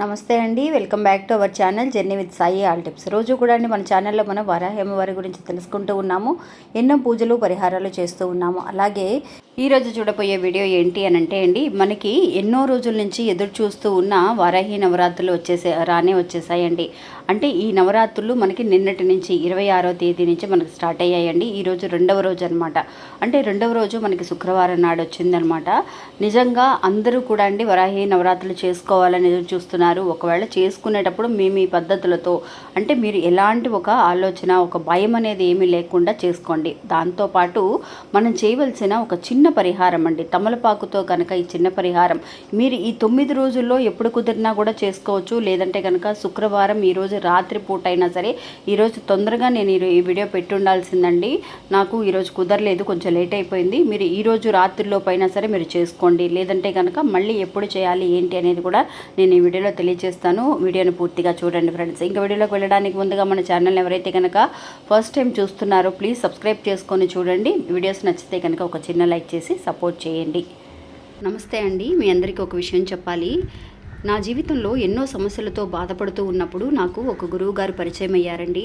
నమస్తే అండి welcome back to our channel journey with Sai all tips. రోజు కూడా అండి మన ఛానల్లో మనం వరాహేమ వారి గురించి తెలుసుకుంటూ ఉన్నాము ఎన్నో పూజలు పరిహారాలు చేస్తూ ఉన్నాము. అలాగే ఈ రోజు చూడబోయే వీడియో ఏంటి అని అంటే అండి మనకి ఎన్నో రోజుల నుంచి ఎదురు చూస్తూ ఉన్న వారాహి నవరాత్రులు వచ్చేసే రానే వచ్చేసాయండి. అంటే ఈ నవరాత్రులు మనకి నిన్నటి నుంచి ఇరవై ఆరో తేదీ నుంచి మనకి స్టార్ట్ అయ్యాయండి. ఈ రోజు రెండవ రోజు అనమాట అంటే రెండవ రోజు మనకి శుక్రవారం నాడు వచ్చిందనమాట నిజంగా అందరూ కూడా అండి వరాహి నవరాత్రులు చేసుకోవాలని ఎదురు చూస్తున్నారు. ఒకవేళ చేసుకునేటప్పుడు మీ మీ పద్ధతులతో అంటే మీరు ఎలాంటి ఒక ఆలోచన ఒక భయం అనేది ఏమీ లేకుండా చేసుకోండి. దాంతోపాటు మనం చేయవలసిన ఒక చిన్న పరిహారం అండి. తమలపాకుతో కనుక ఈ చిన్న పరిహారం. మీరు ఈ తొమ్మిది రోజుల్లో ఎప్పుడు కుదిరినా కూడా చేసుకోవచ్చు. లేదంటే కనుక శుక్రవారం ఈరోజు రాత్రి పూట అయినా సరే ఈరోజు తొందరగా నేను ఈ వీడియో పెట్టుండాల్సిందండి నాకు ఈరోజు కుదరలేదు కొంచెం లేట్ అయిపోయింది. మీరు ఈరోజు రాత్రిలోపైనా సరే మీరు చేసుకోండి. లేదంటే కనుక మళ్ళీ ఎప్పుడు చేయాలి ఏంటి అనేది కూడా నేను ఈ వీడియోలో తెలియజేస్తాను. వీడియోని పూర్తిగా చూడండి ఫ్రెండ్స్. ఇంకా వీడియోలోకి వెళ్ళడానికి ముందుగా మన ఛానల్ ఎవరైతే కనుక ఫస్ట్ టైం చూస్తున్నారో ప్లీజ్ సబ్స్క్రైబ్ చేసుకొని చూడండి. వీడియోస్ నచ్చితే కనుక ఒక చిన్న లైక్ చేసి సపోర్ట్ చేయండి. నమస్తే అండి. మీ అందరికీ ఒక విషయం చెప్పాలి. నా జీవితంలో ఎన్నో సమస్యలతో బాధపడుతూ ఉన్నప్పుడు నాకు ఒక గురువు గారు పరిచయం అయ్యారండి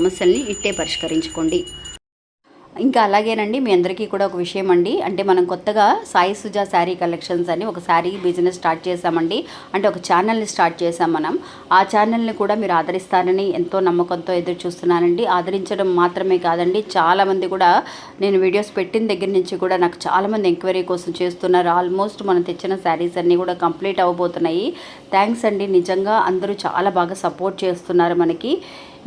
సమస్యల్ని ఇట్టే పరిష్కరించుకోండి. ఇంకా అలాగేనండి మీ అందరికీ కూడా ఒక విషయం అండి అంటే మనం కొత్తగా సాయి సుజా శారీ కలెక్షన్స్ అని ఒక శారీ బిజినెస్ స్టార్ట్ చేశామండి. అంటే ఒక ఛానల్ని స్టార్ట్ చేశాం మనం. ఆ ఛానల్ని కూడా మీరు ఆదరిస్తారని ఎంతో నమ్మకంతో ఎదురు చూస్తున్నానండి. ఆదరించడం మాత్రమే కాదండి చాలామంది కూడా నేను వీడియోస్ పెట్టిన దగ్గర నుంచి కూడా నాకు చాలామంది ఎంక్వైరీ కోసం చేస్తున్నారు. ఆల్మోస్ట్ మనం తెచ్చిన శారీస్ అన్నీ కూడా కంప్లీట్ అవ్వబోతున్నాయి. థ్యాంక్స్ అండి నిజంగా అందరూ చాలా బాగా సపోర్ట్ చేస్తున్నారు మనకి.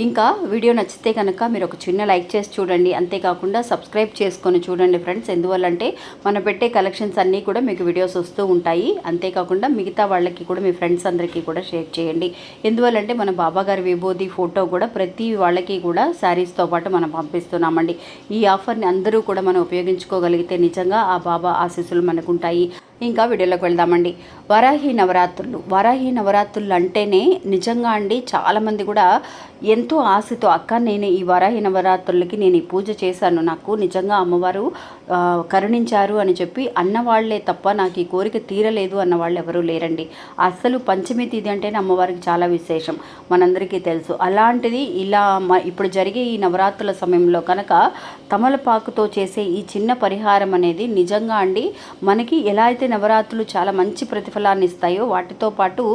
ఇంకా వీడియో నచ్చితే కనుక మీరు ఒక చిన్న లైక్ చేసి చూడండి. అంతేకాకుండా సబ్స్క్రైబ్ చేసుకొని చూడండి ఫ్రెండ్స్. ఎందువల్లంటే మనం పెట్టే కలెక్షన్స్ అన్నీ కూడా మీకు వీడియోస్ వస్తూ ఉంటాయి. అంతేకాకుండా మిగతా వాళ్ళకి కూడా మీ ఫ్రెండ్స్ అందరికీ కూడా షేర్ చేయండి. ఎందువల్లంటే మన బాబా గారి విభూది ఫోటో కూడా ప్రతి వాళ్ళకి కూడా శారీస్తో పాటు మనం పంపిస్తున్నామండి. ఈ ఆఫర్ని అందరూ కూడా మనం ఉపయోగించుకోగలిగితే నిజంగా ఆ బాబా ఆశీస్సులు మనకుంటాయి. ఇంకా వీడియోలోకి వెళ్దామండి. వరాహి నవరాత్రులు. వరాహి నవరాత్రులు అంటేనే నిజంగా అండి చాలామంది కూడా ఎంతో ఆశతో అక్క నేను ఈ వరాహి నవరాత్రులకి నేను ఈ పూజ చేశాను. నాకు నిజంగా అమ్మవారు కరుణించారు అని చెప్పి అన్నవాళ్ళే తప్ప నాకు ఈ కోరిక తీరలేదు అన్న వాళ్ళు ఎవరూ లేరండి. అసలు పంచమి తిథి అంటేనే అమ్మవారికి చాలా విశేషం. మనందరికీ తెలుసు. అలాంటిది ఇలా ఇప్పుడు జరిగే ఈ నవరాత్రుల సమయంలో కనుక తమలపాకుతో చేసే ఈ చిన్న పరిహారం అనేది నిజంగా అండి మనకి ఎలా అయితే నవరాత్రులు చాలా మంచి ప్రతిఫలాన్ని ఇస్తాయో వాటితో పాటు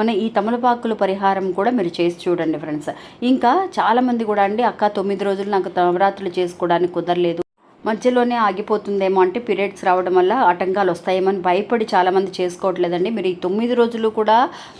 మన ఈ తమలపాకుల పరిహారం కూడా మీరు చేసి చూడండి ఫ్రెండ్స్. ఇంకా చాలామంది కూడా అండి అక్క తొమ్మిది రోజులు నాకు నవరాత్రులు చేసుకోవడానికి కుదరలేదు. మధ్యలోనే ఆగిపోతుందేమో అంటే పీరియడ్స్ రావడం వల్ల ఆటంకాలు వస్తాయేమో అని భయపడి చాలామంది చేసుకోవట్లేదండి. మీరు ఈ తొమ్మిది రోజులు కూడా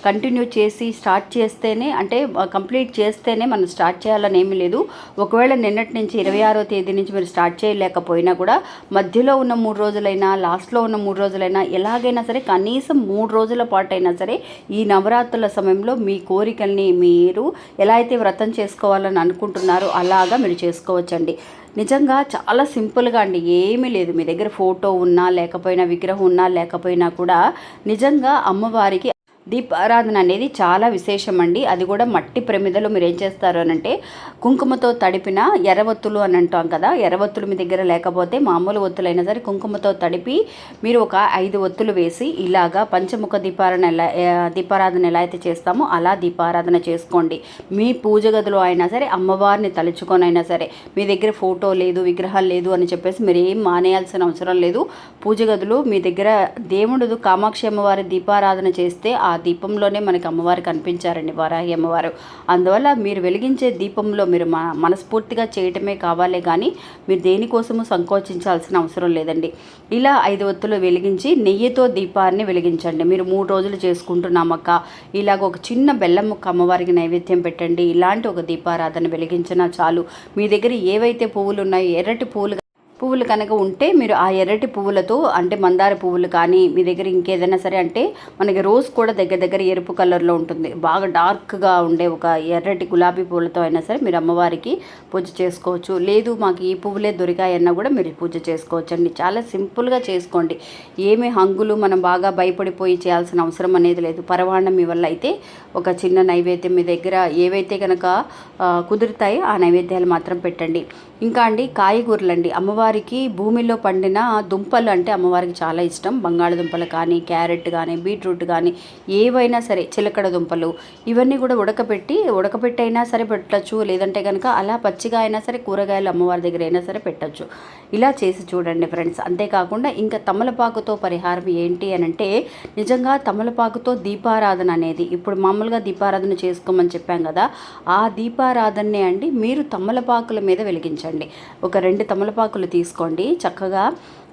కంటిన్యూ చేసి స్టార్ట్ చేస్తేనే అంటే కంప్లీట్ చేస్తేనే మనం స్టార్ట్ చేయాలని ఏమీ లేదు. ఒకవేళ నిన్నటి నుంచి ఇరవై ఆరో తేదీ నుంచి మీరు స్టార్ట్ చేయలేకపోయినా కూడా మధ్యలో ఉన్న మూడు రోజులైనా లాస్ట్లో ఉన్న మూడు రోజులైనా ఎలాగైనా సరే కనీసం మూడు రోజుల పాటు అయినా సరే ఈ నవరాత్రుల సమయంలో మీ కోరికల్ని మీరు ఎలా అయితే వ్రతం చేసుకోవాలని అనుకుంటున్నారో అలాగా మీరు చేసుకోవచ్చండి. నిజంగా చాలా సింపుల్గా అండి. ఏమీ లేదు. మీ దగ్గర ఫోటో ఉన్నా లేకపోయినా విగ్రహం ఉన్నా లేకపోయినా కూడా నిజంగా అమ్మవారికి దీపారాధన అనేది చాలా విశేషం అండి అది కూడా మట్టి ప్రమిదలో మీరు ఏం చేస్తారు అనంటే కుంకుమతో తడిపిన ఎర్రవత్తులు అని అంటాం కదా ఎర్రవత్తులు మీ దగ్గర లేకపోతే మామూలు ఒత్తులైనా సరే కుంకుమతో తడిపి మీరు ఒక ఐదు ఒత్తులు వేసి ఇలాగా పంచముఖ దీపారాధన ఎలా దీపారాధన ఎలా అయితే చేస్తామో అలా దీపారాధన చేసుకోండి. మీ పూజ గదిలో అయినా సరే అమ్మవారిని తలుచుకొని అయినా సరే మీ దగ్గర ఫోటో లేదు విగ్రహం లేదు అని చెప్పేసి మీరు ఏం మానేయాల్సిన అవసరం లేదు. పూజ గదులు మీ దగ్గర దేవుడు కామాక్షి అమ్మవారి దీపారాధన చేస్తే ఆ దీపంలోనే మనకి అమ్మవారు కనిపించారండి వారాహి అమ్మవారు. అందువల్ల మీరు వెలిగించే దీపంలో మీరు మన మనస్ఫూర్తిగా చేయటమే కావాలే కానీ మీరు దేనికోసము సంకోచించాల్సిన అవసరం లేదండి. ఇలా ఐదు ఒత్తులు వెలిగించి నెయ్యితో దీపాన్ని వెలిగించండి. మీరు మూడు రోజులు చేసుకుంటున్నామక్క. ఇలాగ ఒక చిన్న బెల్లం ముక్క అమ్మవారికి నైవేద్యం పెట్టండి. ఇలాంటి ఒక దీపారాధన వెలిగించినా చాలు. మీ దగ్గర ఏవైతే పువ్వులు ఉన్నాయో ఎర్రటి పువ్వులు పువ్వులు కనుక ఉంటే మీరు ఆ ఎర్రటి పువ్వులతో అంటే మందార పువ్వులు కానీ మీ దగ్గర ఇంకేదైనా సరే అంటే మనకి రోజ్ కూడా దగ్గర దగ్గర ఎరుపు కలర్లో ఉంటుంది. బాగా డార్క్గా ఉండే ఒక ఎర్రటి గులాబీ పువ్వులతో అయినా సరే మీరు అమ్మవారికి పూజ చేసుకోవచ్చు. లేదు మాకు ఈ పువ్వులే దొరికాయన్నా కూడా మీరు పూజ చేసుకోవచ్చు అండి చాలా సింపుల్గా చేసుకోండి. ఏమి హంగులు మనం బాగా భయపడిపోయి చేయాల్సిన అవసరం అనేది లేదు. పరవాణం మీ వల్ల అయితే ఒక చిన్న నైవేద్యం మీ దగ్గర ఏవైతే కనుక కుదురుతాయో ఆ నైవేద్యాలు మాత్రం పెట్టండి. ఇంకా అండి కాయగూరలు అండి అమ్మవారికి భూమిలో పండిన దుంపలు అంటే అమ్మవారికి చాలా ఇష్టం. బంగాళదుంపలు కానీ క్యారెట్ కానీ బీట్రూట్ కానీ ఏవైనా సరే చిలకడ దుంపలు ఇవన్నీ కూడా ఉడకపెట్టి ఉడకపెట్టి అయినా సరే పెట్టచ్చు. లేదంటే కనుక అలా పచ్చిగా అయినా సరే కూరగాయలు అమ్మవారి దగ్గర అయినా సరే పెట్టచ్చు. ఇలా చేసి చూడండి ఫ్రెండ్స్. అంతేకాకుండా ఇంకా తమలపాకుతో పరిహారం ఏంటి అని అంటే నిజంగా తమలపాకుతో దీపారాధన అనేది ఇప్పుడు మామూలుగా దీపారాధన చేసుకోమని చెప్పాం కదా ఆ దీపారాధననే అండి మీరు తమలపాకుల మీద వెలిగించండి. ఒక రెండు తమలపాకులు తీసుకోండి. చక్కగా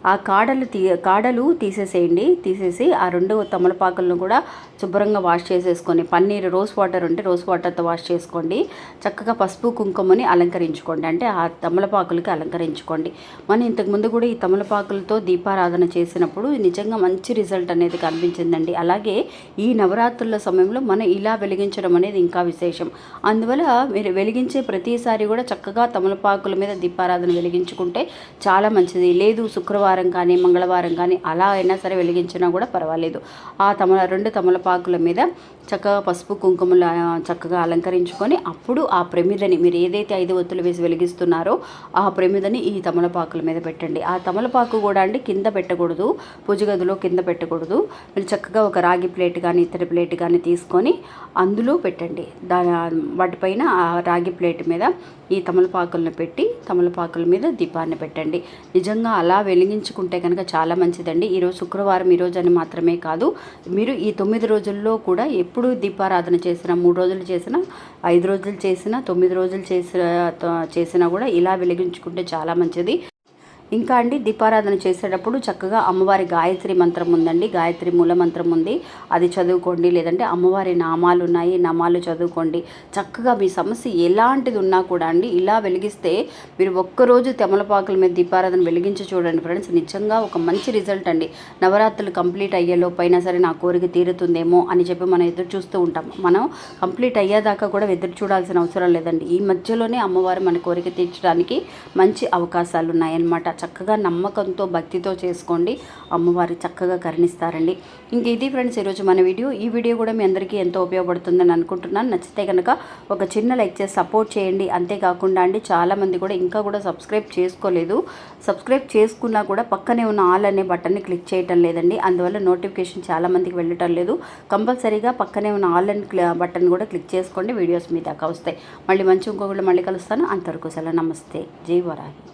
ఆ కాడలు తీ కాడలు తీసేసేయండి. తీసేసి ఆ రెండు తమలపాకులను కూడా శుభ్రంగా వాష్ చేసేసుకొని పన్నీర్ రోజ్ వాటర్ ఉంటే రోజ్ వాటర్తో వాష్ చేసుకోండి. చక్కగా పసుపు కుంకుమని అలంకరించుకోండి. అంటే ఆ తమలపాకులకి అలంకరించుకోండి. మనం ఇంతకుముందు కూడా ఈ తమలపాకులతో దీపారాధన చేసినప్పుడు నిజంగా మంచి రిజల్ట్ అనేది కనిపించిందండి. అలాగే ఈ నవరాత్రుల సమయంలో మనం ఇలా వెలిగించడం అనేది ఇంకా విశేషం. అందువల్ల మీరు వెలిగించే ప్రతిసారి కూడా చక్కగా తమలపాకుల మీద దీపారాధన వెలిగించుకుంటే చాలా మంచిది. లేదు శుక్రవారం కానీ మంగళవారం కానీ అలా అయినా సరే వెలిగించినా కూడా పర్వాలేదు. ఆ తమల రెండు తమలపాకుల మీద చక్కగా పసుపు కుంకుమలు చక్కగా అలంకరించుకొని అప్పుడు ఆ ప్రమిదని మీరు ఏదైతే ఐదు ఒత్తులు వేసి వెలిగిస్తున్నారో ఆ ప్రమిదని ఈ తమలపాకుల మీద పెట్టండి. ఆ తమలపాకు కూడా అండి కింద పెట్టకూడదు పూజ గదిలో కింద పెట్టకూడదు. మీరు చక్కగా ఒక రాగి ప్లేట్ కానీ ఇతర ప్లేట్ కానీ తీసుకొని అందులో పెట్టండి. దా వాటిపైన ఆ రాగి ప్లేట్ మీద ఈ తమలపాకులను పెట్టి తమలపాకుల మీద దీపాన్ని పెట్టండి. నిజంగా అలా ఉంచుకుంటే కనుక చాలా మంచిదండి. ఈరోజు శుక్రవారం ఈరోజు అని మాత్రమే కాదు మీరు ఈ తొమ్మిది రోజుల్లో కూడా ఎప్పుడు దీపారాధన చేసినా మూడు రోజులు చేసినా ఐదు రోజులు చేసినా తొమ్మిది రోజులు చేసిన చేసినా కూడా ఇలా వెలిగించుకుంటే చాలా మంచిది. ఇంకా అండి దీపారాధన చేసేటప్పుడు చక్కగా అమ్మవారి గాయత్రి మంత్రం ఉందండి. గాయత్రి మూల మంత్రం ఉంది. అది చదువుకోండి. లేదంటే అమ్మవారి నామాలు ఉన్నాయి నామాలు చదువుకోండి. చక్కగా మీ సమస్య ఎలాంటిది ఉన్నా కూడా అండి ఇలా వెలిగిస్తే మీరు ఒక్కరోజు తెమలపాకుల మీద దీపారాధన వెలిగించి చూడండి ఫ్రెండ్స్. నిజంగా ఒక మంచి రిజల్ట్ అండి. నవరాత్రులు కంప్లీట్ అయ్యేలోపైనా సరే నా కోరిక తీరుతుందేమో అని చెప్పి మనం ఎదురు చూస్తూ ఉంటాం. మనం కంప్లీట్ అయ్యేదాకా కూడా ఎదురు చూడాల్సిన అవసరం లేదండి. ఈ మధ్యలోనే అమ్మవారు మన కోరిక తీర్చడానికి మంచి అవకాశాలు ఉన్నాయన్నమాట చక్కగా నమ్మకంతో భక్తితో చేసుకోండి. అమ్మవారు చక్కగా కరుణిస్తారండి. ఇంక ఇది ఫ్రెండ్స్ ఈరోజు మన వీడియో. ఈ వీడియో కూడా మీ అందరికీ ఎంతో ఉపయోగపడుతుందని అనుకుంటున్నాను. నచ్చితే కనుక ఒక చిన్న లైక్ చేసి సపోర్ట్ చేయండి. అంతేకాకుండా అండి చాలామంది కూడా ఇంకా కూడా సబ్స్క్రైబ్ చేసుకోలేదు. సబ్స్క్రైబ్ చేసుకున్నా కూడా పక్కనే ఉన్న ఆల్ అనే బటన్ని క్లిక్ చేయటం లేదండి. అందువల్ల నోటిఫికేషన్ చాలామందికి వెళ్ళటం లేదు. కంపల్సరీగా పక్కనే ఉన్న ఆల్ అని బటన్ కూడా క్లిక్ చేసుకోండి. వీడియోస్ మీ దాకా వస్తాయి. మళ్ళీ మంచి ఇంకొకళ్ళు మళ్ళీ కలుస్తాను. అంతవరకు సెలవు. నమస్తే. జై వరాహి.